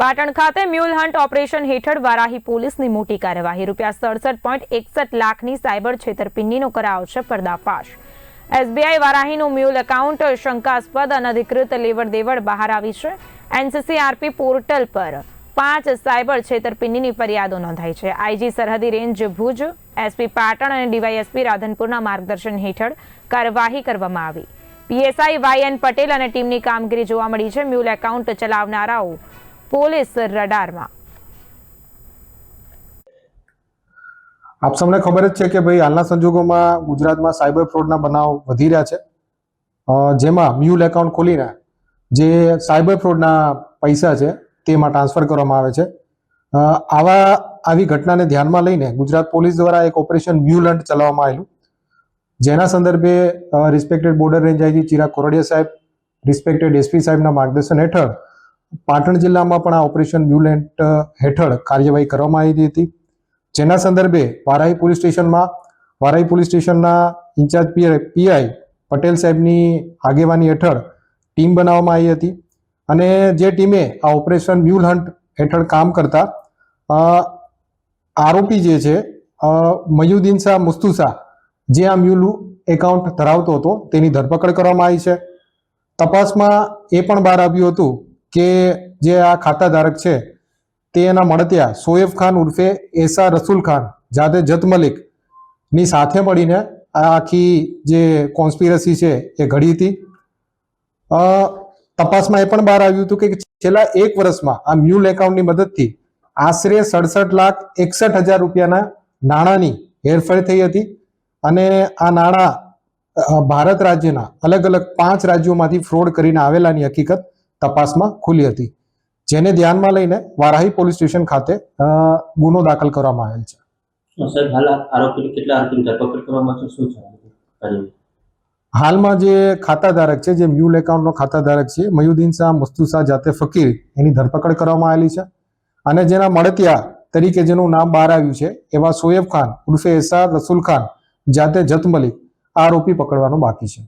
પાટણ ખાતે mule hunt operation હેઠળ વારાહી પોલીસની મોટી કાર્યવાહી. રૂપિયા સડસઠ પોઈન્ટ એકસઠ લાખની સાયબર છેતરપિંડીનો કરાયો છે પર્દાફાશ. એસબીઆઈ વારાહીનું મ્યુલ એકાઉન્ટ શંકાસ્પદ, અનધિકૃત લેવડ બહાર આવી છે. એનસીસીઆરપી પોર્ટલ પર પાંચ સાયબર છેતરપિંડીની ફરિયાદો નોંધાઈ છે. આઈજી સરહદી રેન્જ ભુજ, એસપી પાટણ અને ડીવાયએસપી રાધનપુરના માર્ગદર્શન હેઠળ કાર્યવાહી કરવામાં આવી. પીએસઆઈ વાય એન પટેલ અને ટીમની કામગીરી જોવા મળી છે. મ્યુલ એકાઉન્ટ ચલાવનારાઓ પોલીસ રડારમાં. આપ સૌને ખબર જ છે કે ભાઈ હાલના સંજોગોમાં ગુજરાતમાં સાયબર ફ્રોડના બનાવ વધી રહ્યા છે. જેમાં મ્યુલ એકાઉન્ટ ખોલીને જે સાયબર ફ્રોડના પૈસા છે તેમાં ટ્રાન્સફર કરવામાં આવે છે. આવા, આવી ઘટનાને ધ્યાનમાં લઈને ગુજરાત પોલીસ દ્વારા એક ઓપરેશન મ્યુલ હન્ટ ચલાવવામાં આવેલું. જેના સંદર્ભે respected border range IG Chirag Kordia સાહેબ રિસ્પેક્ટેડ એસપી સાહેબના માર્ગદર્શન હેઠળ પાટણ જિલ્લામાં પણ આ ઓપરેશન મ્યુલ હન્ટ હેઠળ કાર્યવાહી કરવામાં આવી હતી. જેના સંદર્ભે વારાહી પોલીસ સ્ટેશનમાં, વારાહી પોલીસ સ્ટેશનના ઇન્ચાર્જ પીઆઈ પટેલ સાહેબની આગેવાની હેઠળ ટીમ બનાવવામાં આવી હતી. અને જે ટીમે આ ઓપરેશન મ્યુલ હન્ટ હેઠળ કામ કરતા આરોપી જે છે મયુદ્દીન શાહ મુસ્તુસા જે આ મ્યુલ એકાઉન્ટ ધરાવતો હતો, તેની ધરપકડ કરવામાં આવી છે. તપાસમાં એ પણ બહાર આવ્યું હતું કે જે આ ખાતા ધારક છે, તે એના મળતિયા સોએફ ખાન ઉર્ફે એસા રસુલ ખાન, જાતે જત મલિક, ની સાથે મળીને આ આખી જે કોન્સ્પિરસી છે, એ ઘડી હતી. તપાસમાં એ પણ બહાર આવ્યું હતું કે છેલ્લા એક વર્ષમાં આ મ્યુલ એકાઉન્ટની મદદથી આશરે સડસઠ લાખ એકસઠ હજાર રૂપિયાના નાણાંની હેરફેર થઈ હતી અને આ નાણાં ભારત રાજ્યના અલગ અલગ પાંચ રાજ્યોમાંથી ફ્રોડ કરીને આવેલાની હકીકત તપાસમાં ખુલી હતી. જેને ધ્યાનમાં લઈને વારાહી પોલીસ સ્ટેશન ખાતે ગુનો દાખલ કરવામાં આવેલ છે? હાલમાં જે ખાતાધારક છે જે મ્યુલ એકાઉન્ટનો ખાતાધારક છે મયુદ્દીન શાહ મુસ્તુસા જાતે ફકીર એની ધરપકડ કરવામાં આવેલી છે. અને જેના મળતિયા તરીકે જેનું નામ બહાર આવ્યું છે એવા સોએબ ખાન ઉર્ફે એસાર રસુલ ખાન જાતે જત મલિક આરોપી પકડવાનો બાકી છે.